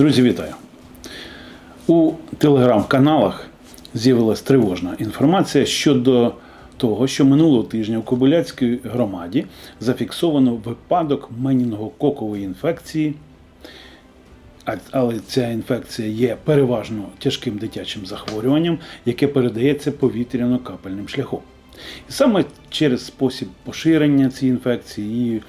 Друзі, вітаю! У телеграм-каналах з'явилася тривожна інформація щодо того, що минулого тижня в Кобиляцькій громаді зафіксовано випадок менінгококової інфекції. Але ця інфекція є переважно тяжким дитячим захворюванням, яке передається повітряно-капельним шляхом. І саме через спосіб поширення цієї інфекції і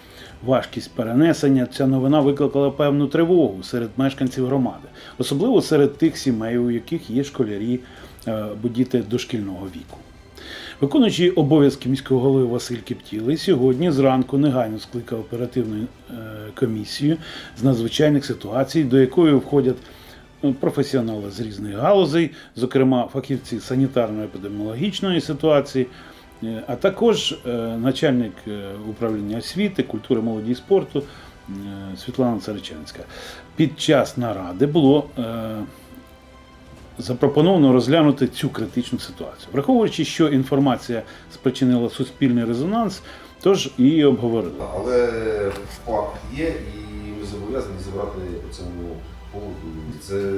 важкість перенесення ця новина викликала певну тривогу серед мешканців громади, особливо серед тих сімей, у яких є школярі е, або діти дошкільного віку. Виконуючий обов'язки міського голови Василь Кіптілий сьогодні зранку негайно скликав оперативну е, комісію з надзвичайних ситуацій, до якої входять е, професіонали з різних галузей, зокрема фахівці санітарно-епідеміологічної ситуації, е, а також е, начальник е, управління освіти, культури, молоді і спорту Світлана Царичанська. Під час наради було е, запропоновано розглянути цю критичну ситуацію, враховуючи, що інформація спричинила суспільний резонанс, тож її обговорили. Але факт є, і ми зобов'язані зібрати по цьому поводу. Це,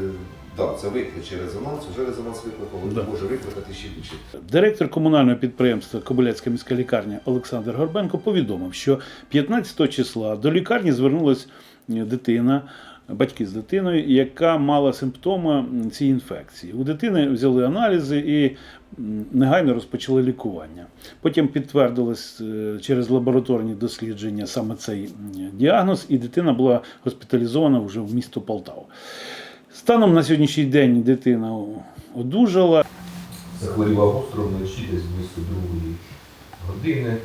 да, це викличе резонанс, вже резонанс викликав, Да. може викликати ще більше. Директор комунального підприємства Кобиляцька міська лікарня Олександр Горбенко повідомив, що 15 числа до лікарні звернулась дитина, батьки з дитиною, яка мала симптоми цієї інфекції. У дитини взяли аналізи і негайно розпочали лікування. Потім підтвердилось е, через лабораторні дослідження саме цей діагноз, і дитина була госпіталізована вже в місто Полтаву. Станом на сьогоднішній день дитина одужала. захворіла гостро вночі десь близько другої години.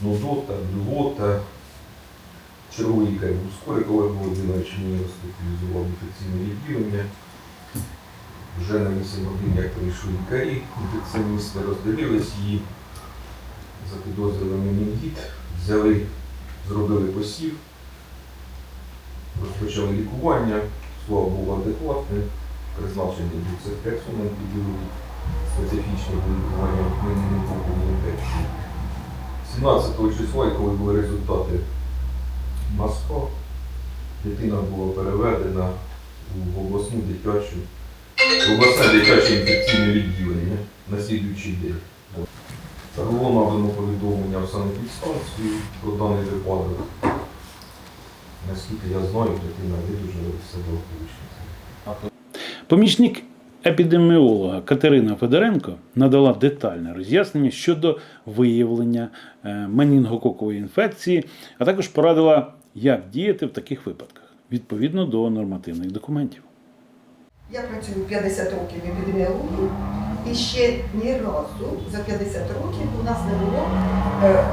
Нудота, блювота. Черговий лікар був Скорик Олег Володимирович мені госпіталізував інфекційне відділення. Вже на 8 годин, як прийшли лікарі, інфекціоністи роздивились її, запідозрили менінгіт, взяли, зробили посів, розпочали лікування, слава Богу, адекватне, призначений був циркексом антибіотик специфічне лікування менінгоккової інфекції. 17 числа, коли були результати МАСКО, дитина була переведена в обласну дитячу, в обласне дитяче інфекційне відділення на слідуючий день. Було надано повідомлення в санепідстанцію про даний випадок. Наскільки я знаю, дитина видужала все благополучно. Помічник епідеміолога Катерина Федоренко надала детальне роз'яснення щодо виявлення е, менінгококової інфекції, а також порадила, як діяти в таких випадках відповідно до нормативних документів. Я працюю 50 років в епідеміології і ще ні разу за 50 років у нас не було е,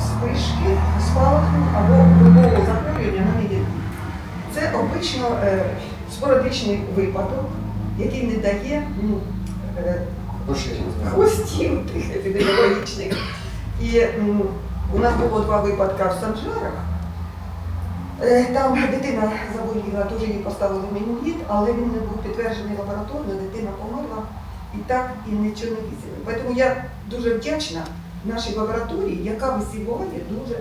спишки, спалаху або любого захворювання на медіані. Це обично е, спорадичний випадок, який не дає ну, е, хвостів тих епідеміологічних. І м, у нас було два випадки в Санжарах. Е, Там дитина заболіла, дуже їй поставили менінгіт, але він не був підтверджений лабораторно, дитина померла і так і нічого не висіли. Тому я дуже вдячна нашій лабораторії, яка висіває дуже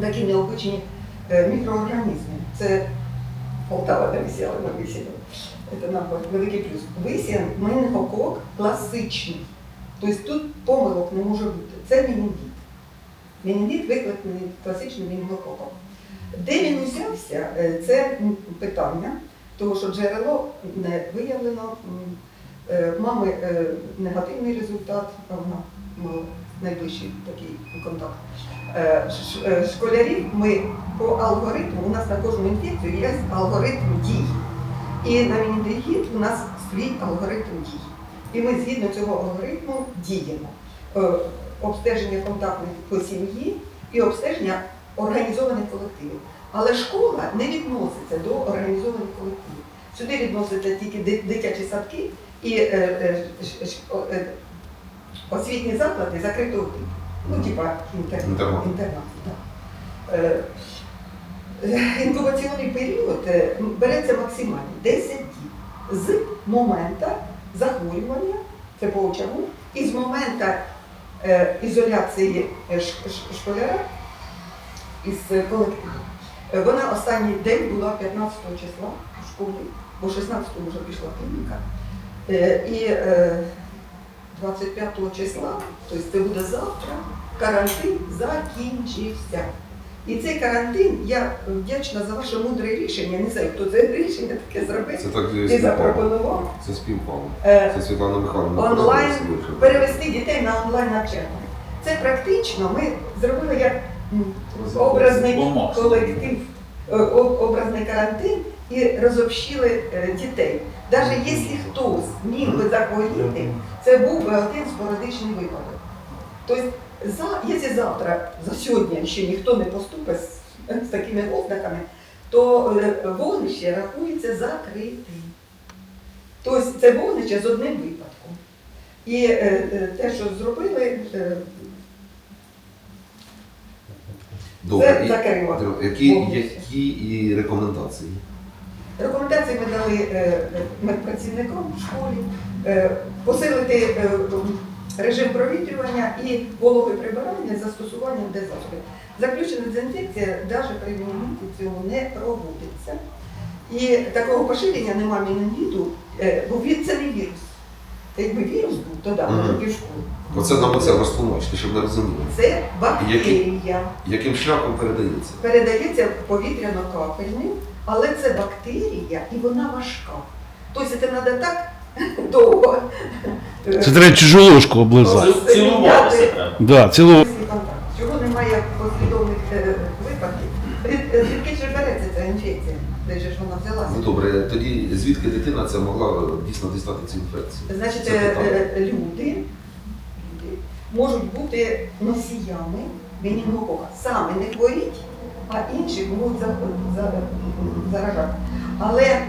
такі необичні е, мікроорганізми. Це Полтава, де висіла на висіли. Це нам великий плюс. Висіян менингокок класичний. Тобто тут помилок не може бути. Це менінгіт. Менінгіт викликаний класичним менингококом. Де він узявся, е, це питання, тому що джерело не виявлено. Е, Мами негативний результат, а вона мала найближчий такий контакт. Е, е, Школярів ми по алгоритму, у нас на кожну інфекцію є алгоритм дій. І на мінідегід у нас свій алгоритм дій. І ми згідно цього алгоритму діємо. Е, Обстеження контактних по сім'ї і обстеження організованих колективів. Але школа не відноситься до організованих колективів. Сюди відносяться тільки дитячі садки і освітні заклади закритого типу. Ну, типа інтернат. Інтернат. так. Е, е, Інкубаційний період е, береться максимально 10 діб з моменту захворювання, це по очагу, і з моменту е, ізоляції е, школяра із колективу. Е, Вона останній день була 15 числа школі, бо 16-му вже пішла клініка. Е, І е, 25 числа, тобто це буде завтра, карантин закінчився. І цей карантин, я вдячна за ваше мудре рішення, не знаю, хто це рішення таке зробив Це так і співпало. запропонував. Це співпало. Е, Це Світлана Михайловна. онлайн перевести дітей на онлайн навчання. Це практично ми зробили як образний колектив, е, образний карантин і розобщили е, дітей. Навіть якщо хтось міг би захворіти, це був би один спорадичний випадок. Тобто, за, якщо завтра, за сьогодні ще ніхто не поступить з, з такими ознаками, то е, вогнище рахується закритим. Тобто це вогнище з одним випадком. І е, е, те, що зробили, е, Добре. це закрило. Які, які і рекомендації? Рекомендації ми дали е, медпрацівникам в школі е, посилити е, режим провітрювання і вологе прибирання з застосуванням дезасобів. Заключена дезінфекція навіть при мініміті цього не проводиться. І такого поширення нема мініміту, бо він це не вірус. Якби вірус був, то да, Мгм. може півшколи. Оце нам оце розтлумачте, щоб ви розуміли. Це бактерія. Яким шляхом передається? передається повітряно-капельним, але це бактерія і вона важка. Тобто це треба так довго. е, Це треба чужу ложку облизати. Цілуватися треба. Да, цілу... Чого немає послідовних е, випадків? Звідки ж береться ця інфекція? Де ж вона взялася? Ну добре, тоді звідки дитина це могла е, дійсно дістати цю інфекцію? Значить, Це е, е, люди можуть бути носіями менінгокока. Саме не хворіть, а інші можуть за- за- заражати. Але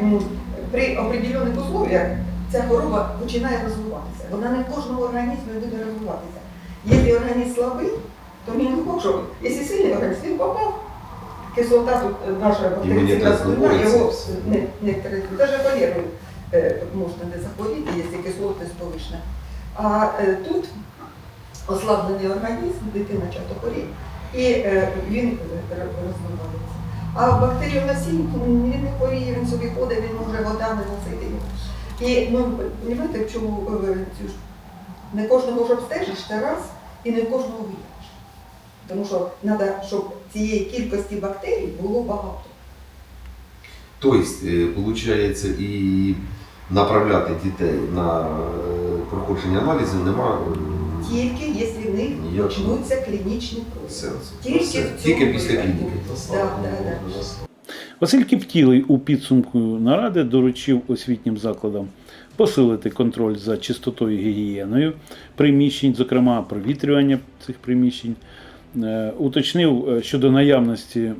при определених условиях ця хвороба починає розвиватися. Вона не в кожному організмі буде розвиватися. Якщо організм слабий, то менінгокок, що якщо сильний організм, він попав. Кислота тут е, наша бактерицидна слина, його не, не третить. Даже е, можна не захворіти, якщо кислотність повишена. А е, тут ослаблений організм, дитина часто хворіє, і е, він е, розвивається. А бактеріоносій, він не хворіє, він собі ходить, він може вода не носити. І ну, розумієте, в чому е, не кожного ж обстежиш це раз, і не кожного виявиш. Тому що треба, щоб цієї кількості бактерій було багато. Тобто, виходить, і направляти дітей на проходження аналізів нема е, Тільки якщо в них почнуться клінічні прояви. Тільки Все. в цьому Тільки після випадку. клініки. Да, да, да. Василь Кіптілий у підсумку наради доручив освітнім закладам посилити контроль за чистотою і гігієною приміщень, зокрема провітрювання цих приміщень. Е, Уточнив е, щодо наявності м,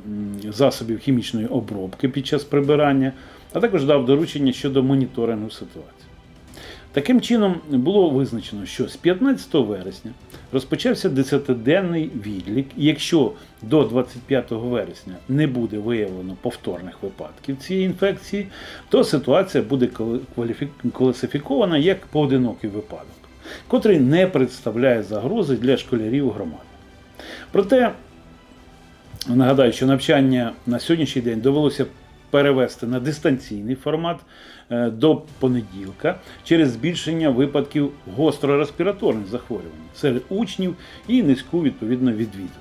засобів хімічної обробки під час прибирання, а також дав доручення щодо моніторингу ситуації. Таким чином було визначено, що з 15 вересня розпочався 10-денний відлік, і якщо до 25 вересня не буде виявлено повторних випадків цієї інфекції, то ситуація буде класифікована як поодинокий випадок, котрий не представляє загрози для школярів громади. Проте нагадаю, що навчання на сьогоднішній день довелося перевести на дистанційний формат е, до понеділка через збільшення випадків гострореспіраторних захворювань серед учнів і низьку відповідно відвідуваність.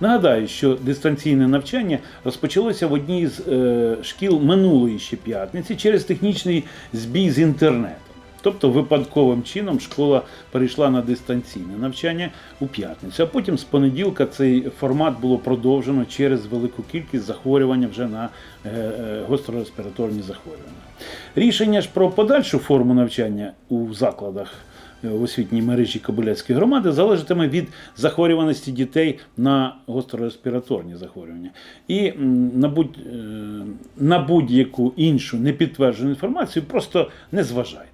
Нагадаю, що дистанційне навчання розпочалося в одній з е, шкіл минулої ще п'ятниці через технічний збій з інтернетом. Тобто випадковим чином школа перейшла на дистанційне навчання у п'ятницю, а потім з понеділка цей формат було продовжено через велику кількість захворювання вже на е, е, гострореспіраторні захворювання. Рішення ж про подальшу форму навчання у закладах е, в освітній мережі Кобиляцької громади залежатиме від захворюваності дітей на гострореспіраторні захворювання. І на, будь, е, на будь-яку іншу непідтверджену інформацію просто не зважайте.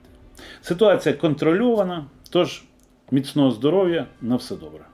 Ситуація контрольована, тож міцного здоров'я на все добре.